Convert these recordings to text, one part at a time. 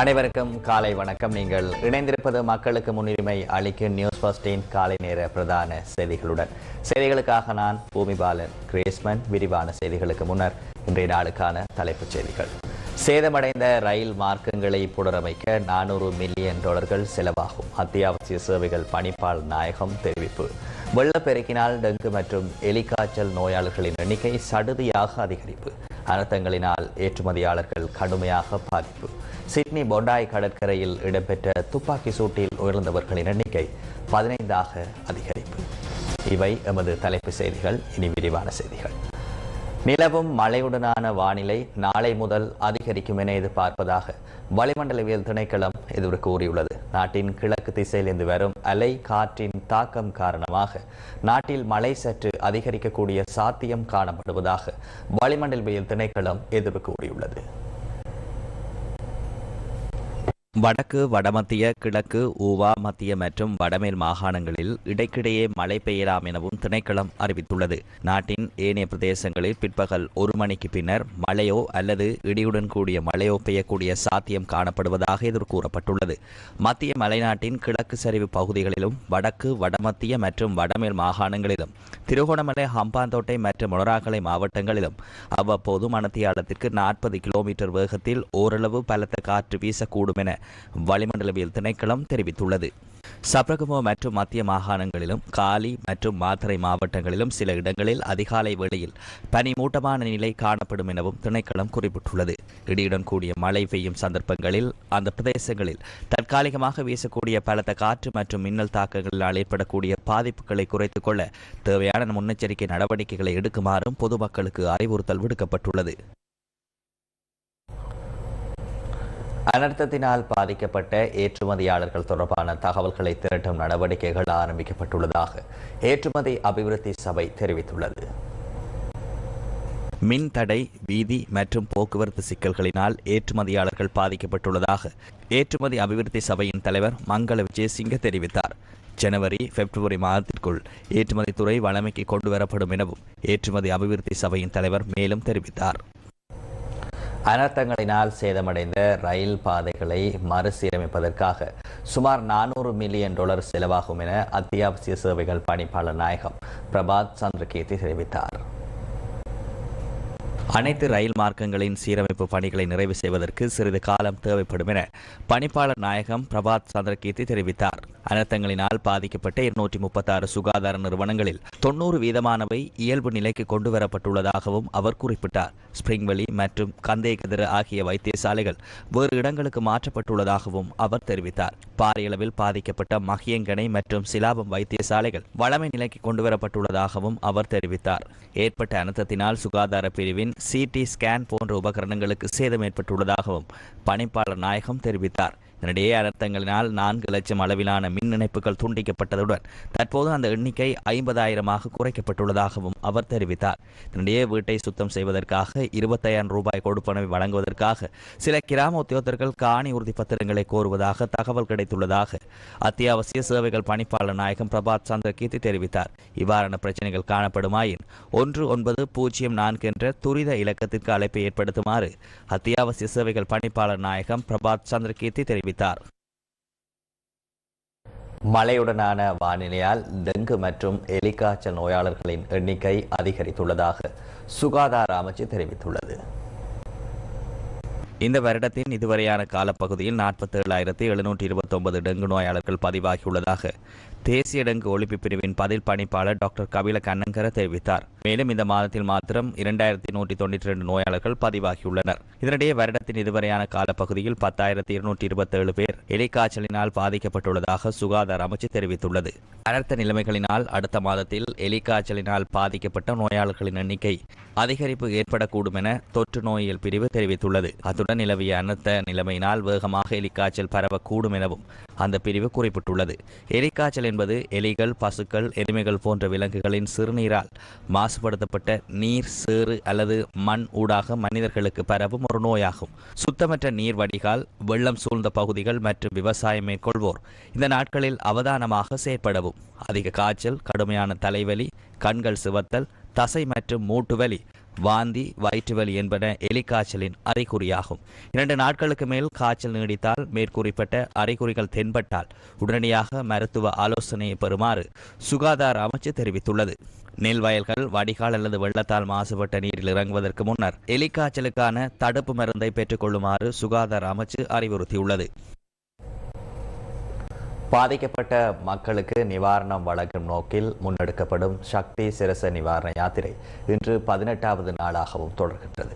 அனைவருக்கும் காலை வணக்கம். நீங்கள் இணைந்திருப்பது மக்களுக்கு முன்னுரிமை அளிக்கும் நியூஸ் பஸ்டின் காலை நேர பிரதான செய்திகளுடன். செய்திகளுக்காக நான் பூமிபாலன் கிரேஸ்மன். விரிவான செய்திகளுக்கு முன்னர் இன்றைய நாளுக்கான தலைப்புச் செய்திகள். சேதமடைந்த ரயில் மார்க்கங்களை புனரமைக்க நானூறு மில்லியன் டாலர்கள் செலவாகும். அத்தியாவசிய சேவைகள் பணிப்பால் நாயகம் தெரிவிப்பு. வெள்ளப்பெருக்கினால் டெங்கு மற்றும் எலிக்காய்ச்சல் நோயாளர்களின் எண்ணிக்கை சடுதியாக அதிகரிப்பு. அனர்த்தங்களினால் ஏற்றுமதியாளர்கள் கடுமையாக பாதிப்பு. சிட்னி பொண்டாய் கடற்கரையில் இடம்பெற்ற துப்பாக்கி சூட்டில் உயர்ந்தவர்களின் எண்ணிக்கை பதினைந்தாக அதிகரிப்பு. இவை எமது தலைப்பு செய்திகள். இனி விரிவான செய்திகள். நிலவும் மழையுடனான வானிலை நாளை முதல் அதிகரிக்கும் என எதிர்பார்ப்பதாக வளிமண்டலவியல் திணைக்களம் எதிர்வு கூறியுள்ளது நாட்டின் கிழக்கு திசையிலிருந்து வரும் அலை காற்றின் தாக்கம் காரணமாக நாட்டில் மழை சற்று அதிகரிக்கக்கூடிய சாத்தியம் காணப்படுவதாக வளிமண்டலவியல் திணைக்களம் எதிர்ப்பு கூறியுள்ளது வடக்கு வடமத்திய கிழக்கு ஊவா மத்திய மற்றும் வடமேல் மாகாணங்களில் இடைக்கிடையே மழை பெய்யலாம் எனவும் திணைக்களம் அறிவித்துள்ளது. நாட்டின் ஏனைய பிரதேசங்களில் பிற்பகல் ஒரு மணிக்கு பின்னர் மழையோ அல்லது இடியுடன் கூடிய மழையோ பெய்யக்கூடிய சாத்தியம் காணப்படுவதாக எதிர் கூறப்பட்டுள்ளது மத்திய மலைநாட்டின் கிழக்கு சரிவு பகுதிகளிலும் வடக்கு வடமத்திய மற்றும் வடமேல் மாகாணங்களிலும் திருகோணமலை ஹம்பாந்தோட்டை மற்றும் மொனராகலை மாவட்டங்களிலும் அவ்வப்போது மணத்தியாலத்திற்கு நாற்பது கிலோமீட்டர் வேகத்தில் ஓரளவு பலத்த காற்று வீசக்கூடும் என வளிமண்டலவியல் திணைக்களம் தெரிவித்துள்ளது. சப்ரகமோ மற்றும் மத்திய மாகாணங்களிலும் காலி மற்றும் மாத்தறை மாவட்டங்களிலும் சில இடங்களில் அதிகாலை வேளையில் பனிமூட்டமான நிலை காணப்படும் எனவும் திணைக்களம் குறிப்பிட்டுள்ளது. இடியுடன் கூடிய மழை பெய்யும் சந்தர்ப்பங்களில் அந்த பிரதேசங்களில் தற்காலிகமாக வீசக்கூடிய பலத்த காற்று மற்றும் மின்னல் தாக்கங்களால் ஏற்படக்கூடிய பாதிப்புகளை குறைத்துக் கொள்ள தேவையான முன்னெச்சரிக்கை நடவடிக்கைகளை எடுக்குமாறும் பொதுமக்களுக்கு அறிவுறுத்தல் விடுக்கப்பட்டுள்ளது. அனர்த்தத்தினால் பாதிக்கப்பட்ட ஏற்றுமதியாளர்கள் தொடர்பான தகவல்களை திரட்டும் நடவடிக்கைகள் ஆரம்பிக்கப்பட்டுள்ளதாக ஏற்றுமதி அபிவிருத்தி சபை தெரிவித்துள்ளது. மின் தடை வீதி மற்றும் போக்குவரத்து சிக்கல்களினால் ஏற்றுமதியாளர்கள் பாதிக்கப்பட்டுள்ளதாக ஏற்றுமதி அபிவிருத்தி சபையின் தலைவர் மங்கள விஜயசிங்க தெரிவித்தார். ஜனவரி பிப்ரவரி மாதத்திற்குள் ஏற்றுமதி துறை வழமைக்கு கொண்டு வரப்படும் எனவும் ஏற்றுமதி அபிவிருத்தி சபையின் தலைவர் மேலும் தெரிவித்தார். அனர்த்தங்களினால் சேதமடைந்த ரயில் பாதைகளை மறுசீரமைப்பதற்காக சுமார் நானூறு மில்லியன் டாலர் செலவாகும் என அத்தியாவசிய சேவைகள் பணிப்பாளர் நாயகம் பிரபாத் சந்திரகீர்த்தி தெரிவித்தார். அனைத்து ரயில் மார்க்கங்களின் சீரமைப்பு பணிகளை நிறைவு செய்வதற்கு சிறிது காலம் தேவைப்படும் என பணிப்பாளர் நாயகம் பிரபாத் சந்திரகீர்த்தி தெரிவித்தார். அனர்த்தங்களினால் பாதிக்கப்பட்ட இருநூற்றி முப்பத்தாறு சுகாதார நிறுவனங்களில் தொன்னூறு வீதமானவை இயல்பு நிலைக்கு கொண்டுவரப்பட்டுள்ளதாகவும் அவர் குறிப்பிட்டார். ஸ்பிரிங்வெளி மற்றும் கந்தேகதிர ஆகிய வைத்தியசாலைகள் வேறு இடங்களுக்கு மாற்றப்பட்டுள்ளதாகவும் அவர் தெரிவித்தார். பாரியளவில் பாதிக்கப்பட்ட மகியங்கனை மற்றும் சிலாபம் வைத்தியசாலைகள் வளமை நிலைக்கு கொண்டுவரப்பட்டுள்ளதாகவும் அவர் தெரிவித்தார். ஏற்பட்ட அனர்த்தத்தினால் சுகாதார பிரிவின் சிடி ஸ்கேன் போன்ற உபகரணங்களுக்கு சேதம் ஏற்பட்டுள்ளதாகவும் பணிப்பாளர் நாயகம் தெரிவித்தார். இதனிடையே அனர்த்தங்களினால் நான்கு லட்சம் அளவிலான மின் இணைப்புகள் துண்டிக்கப்பட்டதுடன் தற்போது அந்த எண்ணிக்கை ஐம்பதாயிரமாக குறைக்கப்பட்டுள்ளதாகவும் அவர் தெரிவித்தார். இதனிடையே வீட்டை சுத்தம் செய்வதற்காக இருபத்தாயிரம் ரூபாய் கொடுப்பனவை வழங்குவதற்காக சில கிராம உத்தியோகத்தர்கள் காணி உறுதி பத்திரங்களை கோருவதாக தகவல் கிடைத்துள்ளதாக அத்தியாவசிய சேவைகள் பணிப்பாளர் நாயகம் பிரபாத் சந்திர கீர்த்தி தெரிவித்தார். இவ்வாறான பிரச்சனைகள் காணப்படுமாயின் ஒன்று ஒன்பது பூஜ்ஜியம் நான்கு என்ற துரித இலக்கத்திற்கு அழைப்பை ஏற்படுத்துமாறு அத்தியாவசிய சேவைகள் பணிப்பாளர் நாயகம் பிரபாத் சந்திர கீர்த்தி தெரிவித்தார். தெரிவித்தார். மழையுடனான வானிலையால் டெங்கு மற்றும் எலிக்காய்ச்சல் நோயாளர்களின் எண்ணிக்கை அதிகரித்துள்ளதாக சுகாதார அமைச்சு தெரிவித்துள்ளது. இந்த வருடத்தின் இதுவரையான காலப்பகுதியில் நாற்பத்தேழாயிரத்தி எழுநூற்றி இருபத்தி ஒன்பது டெங்கு நோயாளர்கள் பதிவாகியுள்ளதாக தேசிய டெங்கு ஒழிப்பு பிரிவின் பதில் பணிப்பாளர் டாக்டர் கபில கண்ணங்கர தெரிவித்தார். மேலும் இந்த மாதத்தில் மாத்திரம் இரண்டாயிரத்தி நூற்றி தொண்ணூற்றி ரெண்டு நோயாளர்கள் பதிவாகியுள்ளனர். இதனிடையே வருடத்தின் இதுவரையான காலப்பகுதியில் பத்தாயிரத்தி இருநூற்றி இருபத்தேழு பேர் எலிக்காய்ச்சலினால் பாதிக்கப்பட்டுள்ளதாக சுகாதார அமைச்சு தெரிவித்துள்ளது. அனர்த்த நிலைமைகளினால் அடுத்த மாதத்தில் எலிக்காய்ச்சலினால் பாதிக்கப்பட்ட நோயாளர்களின் எண்ணிக்கை அதிகரிப்பு ஏற்படக்கூடும் என தொற்று நோயியல் பிரிவு தெரிவித்துள்ளது. அத்துடன் நிலவிய அனர்த்த நிலைமையினால் வேகமாக எலிக்காய்ச்சல் பரவக்கூடும் எனவும் அந்த பிரிவு குறிப்பிட்டுள்ளது. எலிக்காய்ச்சல் என்பது எலிகள் பசுக்கள் எருமைகள் போன்ற விலங்குகளின் சிறுநீரால் மாசுபடுத்தப்பட்ட நீர் சேறு அல்லது மண் ஊடாக மனிதர்களுக்கு பரவும் ஒரு நோயாகும். சுத்தமற்ற நீர் வடிகால் வெள்ளம் சூழ்ந்த பகுதிகள் மற்றும் விவசாயம் மேற்கொள்வோர். இந்த நாட்களில் அவதானமாக செயற்படவும். அதிக காய்ச்சல் கடுமையான தலைவலி கண்கள் சிவத்தல் தசை மற்றும் மூட்டு வலி வாந்தி வயிற்றுவலி என்பன எலிக்காய்ச்சலின் அறிகுறியாகும். இரண்டு நாட்களுக்கு மேல் காய்ச்சல் நீடித்தால் மேற்கூறிப்பட்ட அறிகுறிகள் தென்பட்டால் உடனடியாக மருத்துவ ஆலோசனையை பெறுமாறு சுகாதார அமைச்சு தெரிவித்துள்ளது. நெல் வயல்கள் வடிகால் அல்லது வெள்ளத்தால் மாசுபட்ட நீரில் இறங்குவதற்கு முன்னர் எலிக்காய்ச்சலுக்கான தடுப்பு மருந்தை பெற்றுக்கொள்ளுமாறு சுகாதார அமைச்சு அறிவுறுத்தியுள்ளது. பாதிக்கப்பட்ட மக்களுக்கு நிவாரணம் வழங்கும் நோக்கில் முன்னெடுக்கப்படும் சக்தி சிரச நிவாரண யாத்திரை இன்று பதினெட்டாவது நாளாகவும் தொடர்கின்றது.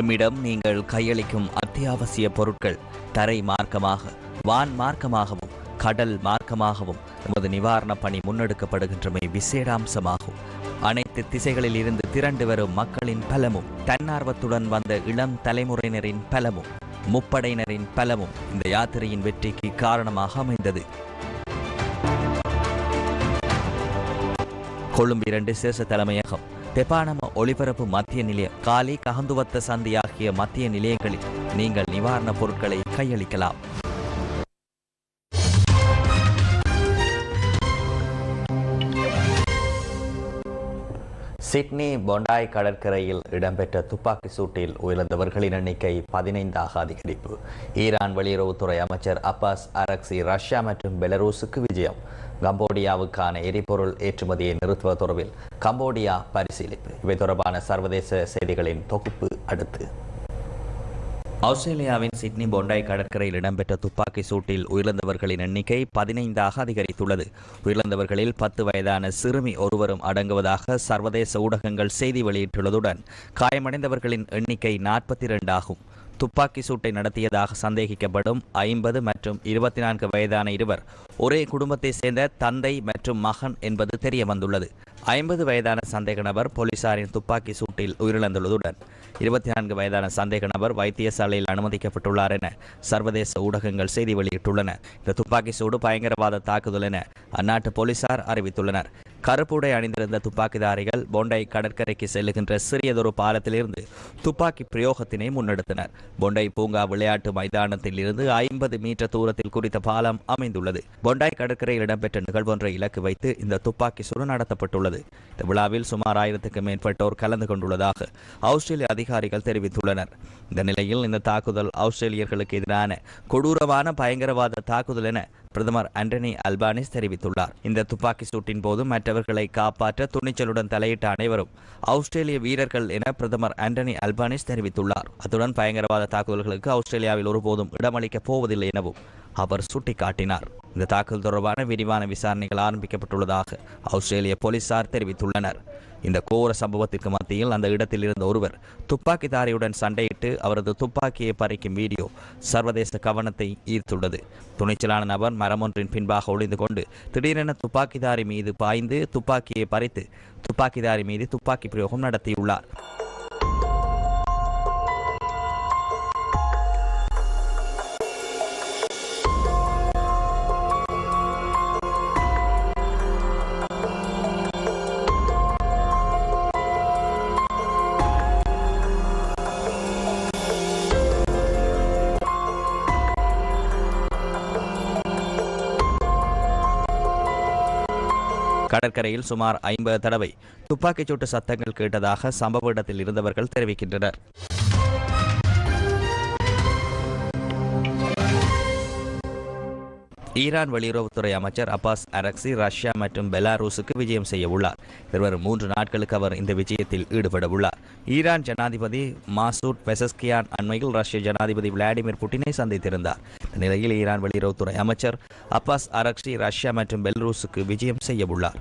எம்மிடம் நீங்கள் கையளிக்கும் அத்தியாவசிய பொருட்கள் தரை மார்க்கமாக வான் மார்க்கமாகவும் கடல் மார்க்கமாகவும் நமது நிவாரண பணி முன்னெடுக்கப்படுகின்றமை விசேடாம்சமாகும். அனைத்து திசைகளில் இருந்து திரண்டு வரும் மக்களின் பலமும் தன்னார்வத்துடன் வந்த இளம் தலைமுறையினரின் பலமும் முப்படையினரின் பலமும் இந்த யாத்திரையின் வெற்றிக்கு காரணமாக அமைந்தது. கொழும்பு இரண்டு சேச தலைமையகம் தெப்பானம ஒளிபரப்பு மத்திய நிலையம் காலி ககந்துவத்த சந்தி ஆகிய மத்திய நிலையங்களில் நீங்கள் நிவாரணப் பொருட்களை கையளிக்கலாம். சிட்னி பொண்டாய் கடற்கரையில் இடம்பெற்ற துப்பாக்கி சூட்டில் உயிரிழந்தவர்களின் எண்ணிக்கை பதினைந்தாக அதிகரிப்பு. ஈரான் வெளியுறவுத்துறை அமைச்சர் அப்பாஸ் அரக்சி ரஷ்யா மற்றும் பெலரூஸுக்கு விஜயம். கம்போடியாவுக்கான எரிபொருள் ஏற்றுமதியை நிறுத்துவது தொடர்பில் கம்போடியா பரிசீலிப்பு. இவை தொடர்பான சர்வதேச செய்திகளின் தொகுப்பு அடுத்து. ஆஸ்திரேலியாவின் சிட்னி பொண்டாய் கடற்கரையில் இடம்பெற்ற துப்பாக்கி சூட்டில் உயிரிழந்தவர்களின் எண்ணிக்கை பதினைந்தாக அதிகரித்துள்ளது. உயிரிழந்தவர்களில் பத்து வயதான சிறுமி ஒருவரும் அடங்குவதாக சர்வதேச ஊடகங்கள் செய்தி வெளியிட்டுள்ளதுடன் காயமடைந்தவர்களின் எண்ணிக்கை நாற்பத்தி இரண்டாகும். துப்பாக்கி சூட்டை நடத்தியதாக சந்தேகிக்கப்படும் ஐம்பது மற்றும் இருபத்தி நான்கு வயதான இருவர் ஒரே குடும்பத்தை சேர்ந்த தந்தை மற்றும் மகன் என்பது தெரிய வந்துள்ளது ஐம்பது வயதான சந்தேக நபர் போலீசாரின் துப்பாக்கி சூட்டில் உயிரிழந்துள்ளதுடன் இருபத்தி நான்கு வயதான சந்தேக நபர் வைத்தியசாலையில் அனுமதிக்கப்பட்டுள்ளார் என சர்வதேச ஊடகங்கள் செய்தி வெளியிட்டுள்ளன. இந்த துப்பாக்கி சூடு பயங்கரவாத தாக்குதல் என அந்நாட்டு போலீசார் அறிவித்துள்ளனர். கருப்புடை அணிந்திருந்த துப்பாக்கிதாரிகள் பொண்டை கடற்கரைக்கு செல்லுகின்ற சிறியதொரு பாலத்திலிருந்து துப்பாக்கி பிரயோகத்தினை முன்னெடுத்தனர். பொண்டை பூங்கா விளையாட்டு மைதானத்தில் இருந்து ஐம்பது மீட்டர் தூரத்தில் குறித்த பாலம் அமைந்துள்ளது. பொண்டாய் கடற்கரையில் இடம்பெற்ற நிகழ்வொன்றை இலக்கு வைத்து இந்த துப்பாக்கி சுடு நடத்தப்பட்டுள்ளது. இந்த விழாவில் சுமார் ஆயிரத்துக்கும் மேற்பட்டோர் கலந்து கொண்டுள்ளதாக ஆஸ்திரேலிய அதிகாரிகள் தெரிவித்துள்ளனர். இந்த நிலையில் இந்த தாக்குதல் ஆஸ்திரேலியர்களுக்கு எதிரான கொடூரமான பயங்கரவாத தாக்குதல் என பிரதமர் ஆண்டனி அல்பானிஸ் தெரிவித்துள்ளார். இந்த துப்பாக்கி சூட்டின் போது மற்றவர்களை காப்பாற்ற துணிச்சலுடன் தலையிட்ட அனைவரும் ஆஸ்திரேலிய வீரர்கள் என பிரதமர் ஆண்டனி அல்பானிஸ் தெரிவித்துள்ளார். அத்துடன் பயங்கரவாத தாக்குதல்களுக்கு ஆஸ்திரேலியாவில் ஒருபோதும் இடமளிக்கப் போவதில்லை எனவும் அவர் சுட்டிக்காட்டினார். இந்த தாக்குதல் தொடர்பான விரிவான விசாரணைகள் ஆரம்பிக்கப்பட்டுள்ளதாக ஆஸ்திரேலிய போலீசார் தெரிவித்துள்ளனர். இந்த கோர சம்பவத்திற்கு மத்தியில் அந்த இடத்தில் இருந்த ஒருவர் துப்பாக்கிதாரியுடன் சண்டையிட்டு அவரது துப்பாக்கியை பறிக்கும் வீடியோ சர்வதேச கவனத்தை ஈர்த்துள்ளது. துணிச்சலான நபர் மரம் ஒன்றின் பின்பாக ஒளிந்து கொண்டு திடீரென துப்பாக்கிதாரி மீது பாய்ந்து துப்பாக்கியை பறித்து துப்பாக்கிதாரி மீது துப்பாக்கி பிரயோகம் நடத்தியுள்ளார். கடற்கரையில் சுமார் ஐம்பது தடவை துப்பாக்கிச்சூட்டு சத்தங்கள் கேட்டதாக சம்பவ இடத்தில் இருந்தவர்கள் தெரிவிக்கின்றனர். ஈரான் வெளியுறவுத்துறை அமைச்சர் அப்பாஸ் அரக்சி ரஷ்யா மற்றும் பெலாரூஸுக்கு விஜயம் செய்ய உள்ளார். இருவரும் மூன்று நாட்களுக்கு அவர் இந்த விஜயத்தில் ஈடுபட உள்ளார். ஈரான் ஜனாதிபதி மாசூட் பெசஸ்கியான் அண்மையில் ரஷ்ய ஜனாதிபதி விளாடிமிர் புட்டினை சந்தித்திருந்தார். நிலையில் ஈரான் வெளியுறவுத்துறை அமைச்சர் அப்பாஸ் அரக்ஷி ரஷ்யா மற்றும் பெல்ரூஸுக்கு விஜயம் செய்யவுள்ளார்.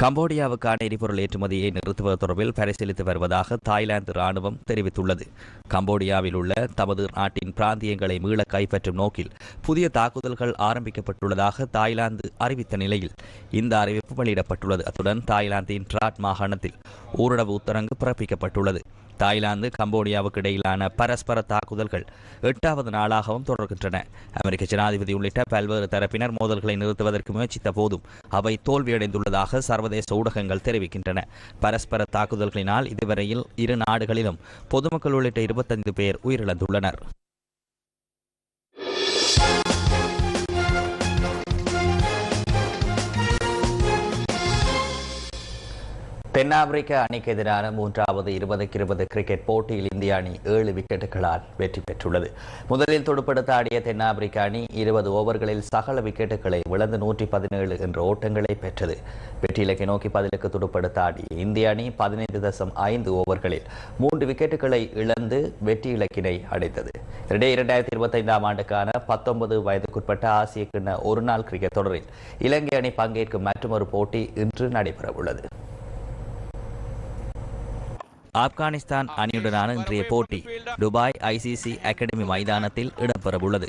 கம்போடியாவுக்கான எரிபொருள் ஏற்றுமதியை நிறுத்துவது தொடர்பில் பரிசீலித்து வருவதாக தாய்லாந்து ராணுவம் தெரிவித்துள்ளது. கம்போடியாவில் உள்ள தமது நாட்டின் பிராந்தியங்களை மீள கைப்பற்றும் நோக்கில் புதிய தாக்குதல்கள் ஆரம்பிக்கப்பட்டுள்ளதாக தாய்லாந்து அறிவித்த நிலையில் இந்த அறிவிப்பு வெளியிடப்பட்டுள்ளது. அத்துடன் தாய்லாந்தின் டிராட் மாகாணத்தில் ஊரடவு உத்தரங்கு பிறப்பிக்கப்பட்டுள்ளது. தாய்லாந்து கம்போடியாவுக்கு இடையிலான பரஸ்பர தாக்குதல்கள் எட்டாவது நாளாகவும் தொடர்கின்றன. அமெரிக்க ஜனாதிபதி உள்ளிட்ட பல்வேறு தரப்பினர் மோதல்களை நிறுத்துவதற்கு முயற்சித்த போதும் அவை தோல்வியடைந்துள்ளதாக சர்வதேச ஊடகங்கள் தெரிவிக்கின்றன. பரஸ்பர தாக்குதல்களினால் இதுவரையில் இரு நாடுகளிலும் பொதுமக்கள் உள்ளிட்ட இருபத்தைந்து பேர் உயிரிழந்துள்ளனர். தென்னாப்பிரிக்க அணிக்கு எதிரான மூன்றாவது இருபதுக்கு இருபது கிரிக்கெட் போட்டியில் இந்திய அணி ஏழு விக்கெட்டுகளால் வெற்றி பெற்றுள்ளது. முதலில் துடுப்படுத்த ஆடிய தென்னாப்பிரிக்க அணி இருபது ஓவர்களில் சகல விக்கெட்டுகளை விளந்து நூற்றி பதினேழு என்ற ஓட்டங்களை பெற்றது. வெற்றி இலக்கை நோக்கி பதிலுக்கு துடுப்படுத்த ஆடிய இந்திய அணி பதினைந்து தசம் ஐந்து ஓவர்களில் மூன்று விக்கெட்டுகளை இழந்து வெற்றி இலக்கினை அடைந்தது. இரண்டே இரண்டாயிரத்தி இருபத்தைந்தாம் ஆண்டுக்கான பத்தொன்பது வயதுக்குட்பட்ட ஆசிய கிண்ண ஒருநாள் கிரிக்கெட் தொடரில் இலங்கை அணி பங்கேற்கும் மற்றொரு போட்டி இன்று நடைபெறவுள்ளது. ஆப்கானிஸ்தான் அணியுடனான இன்றைய போட்டி துபாய் ஐசிசி அகாடமி மைதானத்தில் இடம்பெறவுள்ளது.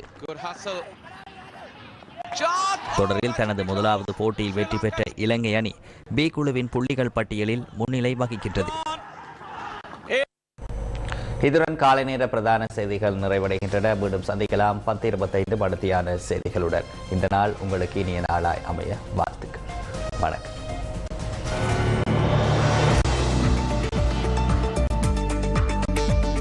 தொடரில் தனது முதலாவது போட்டியில் வெற்றி பெற்ற இலங்கை அணி பி குழுவின் புள்ளிகள் பட்டியலில் முன்னிலை வகிக்கின்றது. இதுடன் காலை நேர பிரதான செய்திகள் நிறைவடைகின்றன. மீண்டும் சந்திக்கலாம் பத்து இருபத்தைந்து படுத்தியான செய்திகளுடன். இந்த நாள் உங்களுக்கு இனிய நாளாய் அமைய. வாழ்த்துக்கள். வணக்கம்.